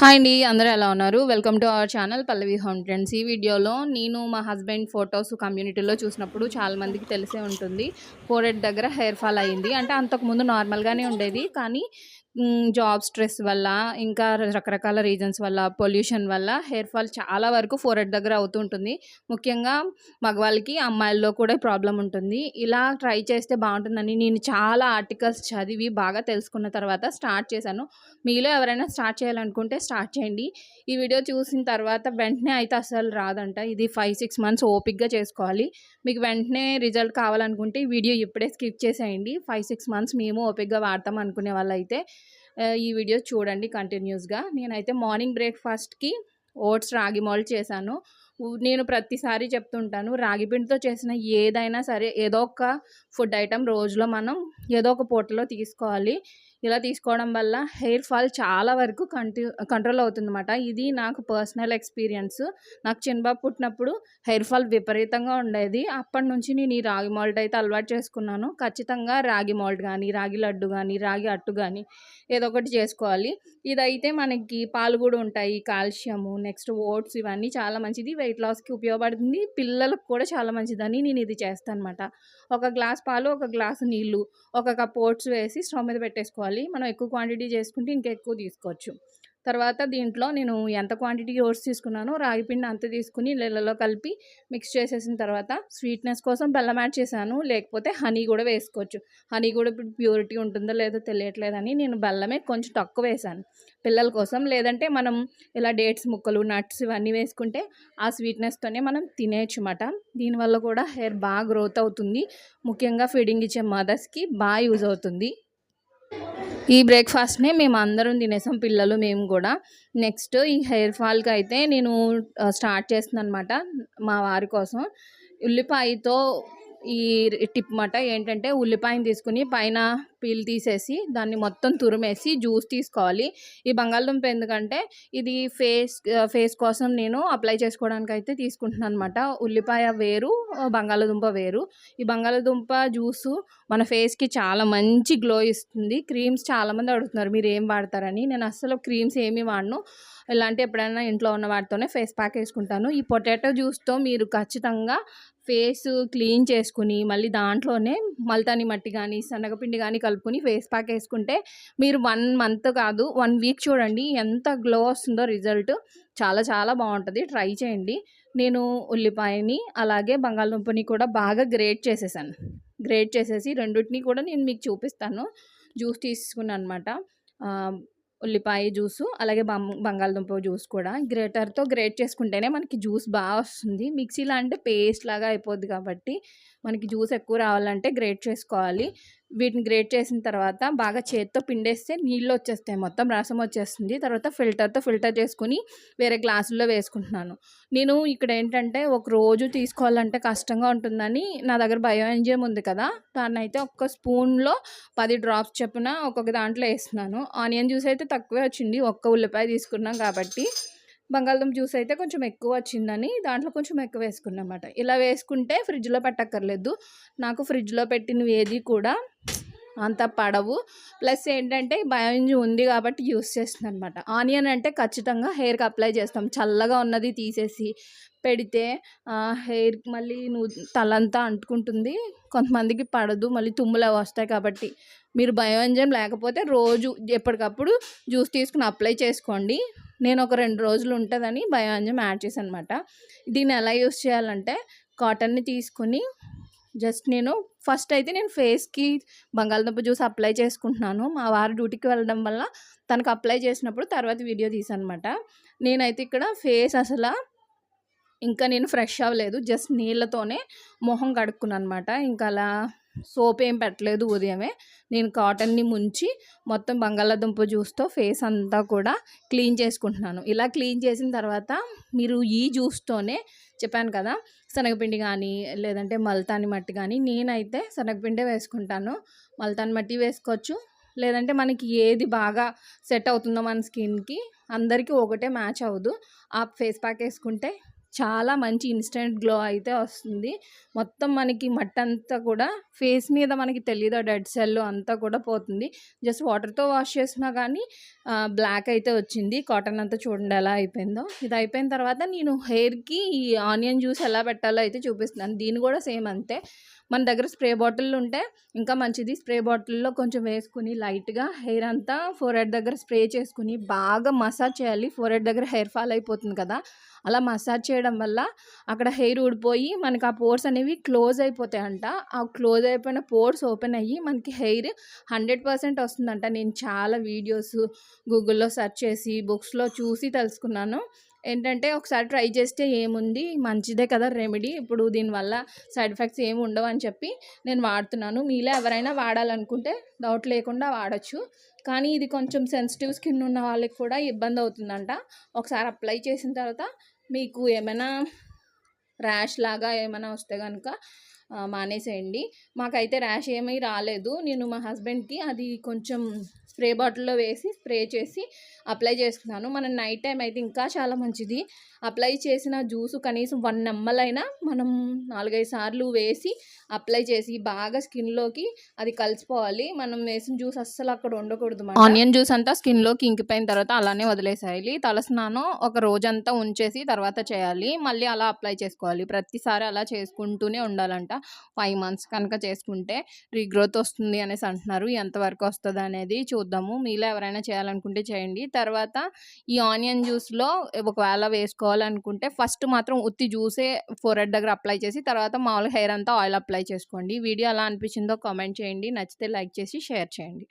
Hi అండి అందరూ ఎలా ఉన్నారు? Welcome to our channel Pallavi home trends ఈ వీడియోలో నేను మా హస్బెండ్ ఫొటోస్ కమ్యూనిటీలో చూసినప్పుడు చాలామందికి తెలిసే ఉంటుంది. ఫోరెడ్ దగ్గర హెయిర్ ఫాల్ అయ్యింది అంటే అంతకుముందు నార్మల్గానే ఉండేది. కానీ జాబ్ స్ట్రెస్ వల్ల ఇంకా రకరకాల రీజన్స్ వల్ల పొల్యూషన్ వల్ల హెయిర్ ఫాల్ చాలా వరకు ఫోరెడ్ దగ్గర అవుతుంటుంది ముఖ్యంగా మగవాళ్ళకి అమ్మాయిల్లో కూడా ప్రాబ్లం ఉంటుంది. ఇలా ట్రై చేస్తే బాగుంటుందని నేను చాలా ఆర్టికల్స్ చదివి బాగా తెలుసుకున్న తర్వాత స్టార్ట్ చేశాను. మీలో ఎవరైనా స్టార్ట్ చేయాలనుకుంటే స్టార్ట్ చేయండి. ఈ వీడియో చూసిన తర్వాత వెంటనే అయితే అసలు రాదంట. ఇది ఫైవ్ సిక్స్ మంత్స్ ఓపిక్గా చేసుకోవాలి. మీకు వెంటనే రిజల్ట్ కావాలనుకుంటే ఈ వీడియో ఇప్పుడే స్కిప్ చేసేయండి. ఫైవ్ సిక్స్ మంత్స్ మేము ఓపిక్గా వాడతాం అనుకునే వాళ్ళైతే ఈ వీడియో చూడండి కంటిన్యూస్గా. నేనైతే మార్నింగ్ బ్రేక్ఫాస్ట్కి ఓట్స్ రాగి మాల్ చేశాను. నేను ప్రతిసారి చెప్తుంటాను రాగి పిండితో చేసిన ఏదైనా సరే ఏదో ఒక ఫుడ్ ఐటెం రోజులో మనం ఏదో ఒక పూటలో తీసుకోవాలి. ఇలా తీసుకోవడం వల్ల హెయిర్ ఫాల్ చాలా వరకు కంటి కంట్రోల్ అవుతుందన్నమాట. ఇది నాకు పర్సనల్ ఎక్స్పీరియన్స్. నాకు చిన్నబాబు పుట్టినప్పుడు హెయిర్ ఫాల్ విపరీతంగా ఉండేది. అప్పటి నుంచి నేను ఈ రాగి మాల్ట్ అయితే అలవాటు చేసుకున్నాను. ఖచ్చితంగా రాగి మాల్ట్ కానీ రాగి లడ్డు కానీ రాగి అట్టు కానీ ఏదో ఒకటి చేసుకోవాలి. ఇదైతే మనకి పాలు కూడా ఉంటాయి. కాల్షియము నెక్స్ట్ ఓట్స్ ఇవన్నీ చాలా మంచిది. వెయిట్ లాస్కి ఉపయోగపడుతుంది. పిల్లలకు కూడా చాలా మంచిదని నేను ఇది చేస్తాను అనమాట ఒక గ్లాస్ పాలు ఒక గ్లాస్ నీళ్ళు ఒక కప్ ఓట్స్ వేసి స్టవ్ మీద పెట్టేసుకోవాలి. మనం ఎక్కువ క్వాంటిటీ చేసుకుంటే ఇంకా ఎక్కువ తీసుకోవచ్చు. తర్వాత దీంట్లో నేను ఎంత క్వాంటిటీ ఓట్స్ తీసుకున్నానో రాగిపిండి అంత తీసుకుని నీళ్ళలో కలిపి మిక్స్ చేసేసిన తర్వాత స్వీట్నెస్ కోసం బెల్లం యాడ్ చేశాను. లేకపోతే హనీ కూడా వేసుకోవచ్చు. హనీ కూడా ఇప్పుడు ప్యూరిటీ ఉంటుందో లేదో తెలియట్లేదని నేను బెల్లమే కొంచెం తక్కువ వేశాను. పిల్లల కోసం లేదంటే మనం ఇలా డేట్స్ ముక్కలు నట్స్ ఇవన్నీ వేసుకుంటే ఆ స్వీట్నెస్తోనే మనం తినేయచ్చు అన్నమాట. దీనివల్ల కూడా హెయిర్ బాగా గ్రోత్ అవుతుంది. ముఖ్యంగా ఫీడింగ్ ఇచ్చే మదర్స్కి బాగా యూజ్ అవుతుంది. ఈ బ్రేక్ఫాస్ట్నే మేము అందరం తినేసాం పిల్లలు మేము కూడా. నెక్స్ట్ ఈ హెయిర్ ఫాల్కి అయితే నేను స్టార్ట్ చేస్తున్నాను అనమాట మా వారి కోసం. ఉల్లిపాయతో ఈ టిప్ మాట ఏంటంటే ఉల్లిపాయని తీసుకుని పైన పీల్ తీసేసి దాన్ని మొత్తం తురిమేసి జ్యూస్ తీసుకోవాలి. ఈ బంగాళదుంప ఎందుకంటే ఇది ఫేస్ ఫేస్ కోసం నేను అప్లై చేసుకోవడానికి అయితే తీసుకుంటున్నాను అనమాట ఉల్లిపాయ వేరు బంగాళదుంప వేరు. ఈ బంగాళదుంప జ్యూసు మన ఫేస్కి చాలా మంచి గ్లో ఇస్తుంది. క్రీమ్స్ చాలామంది అడుగుతున్నారు మీరు ఏం వాడతారని? నేను అస్సలు క్రీమ్స్ ఏమీ వాడను. ఇలాంటి ఎప్పుడైనా ఇంట్లో ఉన్న వాటితోనే ఫేస్ ప్యాక్ వేసుకుంటాను. ఈ పొటాటో జ్యూస్తో మీరు ఖచ్చితంగా ఫేస్ క్లీన్ చేసుకుని మళ్ళీ దాంట్లోనే మల్తాని మట్టి కానీ శనగపిండి కానీ కలుపుకుని ఫేస్ ప్యాక్ వేసుకుంటే మీరు వన్ మంత్ కాదు వన్ వీక్ చూడండి ఎంత గ్లో వస్తుందో రిజల్ట్. చాలా చాలా బాగుంటుంది. ట్రై చేయండి. నేను ఉల్లిపాయని అలాగే బంగాళదుంపని కూడా బాగా గ్రేట్ చేసేసాను. గ్రేట్ చేసేసి రెండింటిని కూడా నేను మీకు చూపిస్తాను. జ్యూస్ తీసుకున్నాను అనమాట ఉల్లిపాయ జ్యూసు అలాగే బంగాళదుంప జ్యూస్ కూడా. గ్రేటర్తో గ్రేట్ చేసుకుంటేనే మనకి జ్యూస్ బాగా వస్తుంది. మిక్సీలో అంటే పేస్ట్ లాగా అయిపోద్ది కాబట్టి మనకి జ్యూస్ ఎక్కువ రావాలంటే గ్రేట్ చేసుకోవాలి. వీటిని గ్రేట్ చేసిన తర్వాత బాగా చేత్తో పిండేస్తే నీళ్ళు వచ్చేస్తాయి. మొత్తం రసం వచ్చేస్తుంది. తర్వాత ఫిల్టర్తో ఫిల్టర్ చేసుకుని వేరే గ్లాసుల్లో వేసుకుంటున్నాను. నేను ఇక్కడ ఏంటంటే ఒక రోజు తీసుకోవాలంటే కష్టంగా ఉంటుందని నా దగ్గర బయో ఎంజిఎం ఉంది కదా దాన్ని అయితే ఒక్క స్పూన్లో పది డ్రాప్స్ చొప్పున ఒక్కొక్క దాంట్లో వేస్తున్నాను. ఆనియన్ జ్యూస్ అయితే తక్కువే వచ్చింది. ఒక్క ఉల్లిపాయ తీసుకున్నాం కాబట్టి. బంగాళదుంప జ్యూస్ అయితే కొంచెం ఎక్కువ వచ్చిందని దాంట్లో కొంచెం ఎక్కువ వేసుకున్నా అనమాట ఇలా వేసుకుంటే ఫ్రిడ్జ్లో పెట్టక్కర్లేదు. నాకు ఫ్రిడ్జ్లో పెట్టినవి ఏది కూడా అంత పడవు. ప్లస్ ఏంటంటే బయోంజ్ ఉంది కాబట్టి యూస్ చేస్తుంది అనమాట ఆనియన్ అంటే ఖచ్చితంగా హెయిర్కి అప్లై చేస్తాం. చల్లగా ఉన్నది తీసేసి పెడితే హెయిర్ మళ్ళీ నువ్వు తలంతా అంటుకుంటుంది. కొంతమందికి పడదు మళ్ళీ తుమ్ములు అవి వస్తాయి కాబట్టి. మీరు బయోంజన్ లేకపోతే రోజు ఎప్పటికప్పుడు జ్యూస్ తీసుకుని అప్లై చేసుకోండి. నేను ఒక రెండు రోజులు ఉంటుందని బయోంజం యాడ్ చేశాను అనమాట దీన్ని ఎలా యూస్ చేయాలంటే కాటన్ని తీసుకుని జస్ట్ నేను ఫస్ట్ అయితే నేను ఫేస్కి బంగాళదుంప జ్యూస్ అప్లై చేసుకుంటున్నాను. మా వారు డ్యూటీకి వెళ్ళడం వల్ల తనకు అప్లై చేసినప్పుడు తర్వాత వీడియో తీసాను అనమాట నేనైతే ఇక్కడ ఫేస్ అసలు ఇంకా నేను ఫ్రెష్ అవ్వలేదు. జస్ట్ నీళ్ళతోనే మొహం కడుక్కున్నాను అనమాట ఇంకా అలా సోప్ ఏం పెట్టలేదు ఉదయమే. నేను కాటన్ని ముంచి మొత్తం బంగాళాదుంప జ్యూస్తో ఫేస్ అంతా కూడా క్లీన్ చేసుకుంటున్నాను. ఇలా క్లీన్ చేసిన తర్వాత మీరు ఈ జ్యూస్తోనే చెప్పాను కదా శనగపిండి కానీ లేదంటే మల్తాని మట్టి కానీ నేనైతే శనగపిండే వేసుకుంటాను. మల్తాని మట్టి వేసుకోవచ్చు. లేదంటే మనకి ఏది బాగా సెట్ అవుతుందో మన స్కిన్కి అందరికీ ఒకటే మ్యాచ్ అవ్వదు. ఆ ఫేస్ ప్యాక్ వేసుకుంటే చాలా మంచి ఇన్స్టెంట్ గ్లో అయితే వస్తుంది. మొత్తం మనకి మట్టంతా కూడా ఫేస్ మీద మనకి తెలీదు ఆ డెడ్ సెల్ అంతా కూడా పోతుంది. జస్ట్ వాటర్‌తో వాష్ చేసినా కానీ బ్లాక్ అయితే వచ్చింది. కాటన్ అంతా చూడండి ఎలా అయిపోయిందో. ఇది అయిపోయిన తర్వాత నేను హెయిర్‌కి ఈ ఆనియన్ జ్యూస్ ఎలా పెట్టాలో అయితే చూపిస్తున్నాను. దీన్ని కూడా సేమ్ అంతే. మన దగ్గర స్ప్రే బాటిల్ ఉంటే ఇంకా మంచిది. స్ప్రే బాటిల్‌లో కొంచెం వేసుకొని లైట్‌గా హెయిర్ అంతా ఫోర్‌హెడ్ దగ్గర స్ప్రే చేసుకొని బాగా మసాజ్ చేయాలి. ఫోర్‌హెడ్ దగ్గర హెయిర్ ఫాల్ అయిపోతుంది కదా! అలా మసాజ్ చేయడం వల్ల అక్కడ హెయిర్ ఊడిపోయి మనకి ఆ పోర్స్ అనేవి క్లోజ్ అయిపోతాయంట. ఆ క్లోజ్ అయిపోయిన పోర్స్ ఓపెన్ అయ్యి మనకి హెయిర్ 100% వస్తుందంట. నేను చాలా వీడియోస్ గూగుల్‌లో సెర్చ్ చేసి, బుక్స్‌లో చూసి తెలుసుకున్నాను. ఏంటంటే ఒకసారి ట్రై చేస్తే ఏముంది మంచిదే కదా రెమెడీ. ఇప్పుడు దీనివల్ల సైడ్ ఎఫెక్ట్స్ ఏమి ఉండవని చెప్పి నేను వాడుతున్నాను. మీలో ఎవరైనా వాడాలనుకుంటే డౌట్ లేకుండా వాడొచ్చు. కానీ ఇది కొంచెం సెన్సిటివ్ స్కిన్ ఉన్న వాళ్ళకి కూడా ఇబ్బంది అవుతుందంట. ఒకసారి అప్లై చేసిన తర్వాత మీకు ఏమైనా ర్యాష్ లాగా ఏమైనా వస్తే కనుక మానేసేయండి. మాకైతే ర్యాష్ ఏమీ రాలేదు. నేను మా హస్బెండ్‌కి అది కొంచెం స్ప్రే బాటిల్‌లో వేసి స్ప్రే చేసి అప్లై చేసుకున్నాను. మనం నైట్ టైం అయితే ఇంకా చాలా మంచిది. అప్లై చేసిన జ్యూస్ కనీసం వన్ ఎంఎల్ అయినా మనం 4, 5 సార్లు వేసి అప్లై చేసి బాగా స్కిన్‌లోకి అది కలిసిపోవాలి. మనం వేసిన జ్యూస్ అస్సలు అక్కడ ఉండకూడదు మాట. ఆనియన్ జ్యూస్ అంతా స్కిన్‌లోకి ఇంకిపోయిన తర్వాత అలానే వదిలేసేయాలి. తలస్నానం ఒక రోజంతా ఉంచేసి తర్వాత చేయాలి. మళ్ళీ అలా అప్లై చేసుకోవాలి. ప్రతిసారి అలా చేసుకుంటూనే ఉండాలంట. ఫైవ్ మంత్స్ కనుక చేసుకుంటే రీగ్రోత్ వస్తుంది అనేసి అంటున్నారు. ఎంతవరకు వస్తుంది అనేది చూద్దాము. మీలో ఎవరైనా చేయాలనుకుంటే చేయండి. తర్వాత ఈ ఆనియన్ జ్యూస్‌లో ఒకవేళ వేసుకోవాలనుకుంటే ఫస్ట్ మాత్రం ఉత్తి జ్యూసే ఫోర్‌హెడ్ దగ్గర అప్లై చేసి తర్వాత మామూలుగా హెయిర్ అంతా ఆయిల్ అప్లై చేసుకోండి. వీడియో ఎలా అనిపించిందో కామెంట్ చేయండి. నచ్చితే లైక్ చేసి షేర్ చేయండి.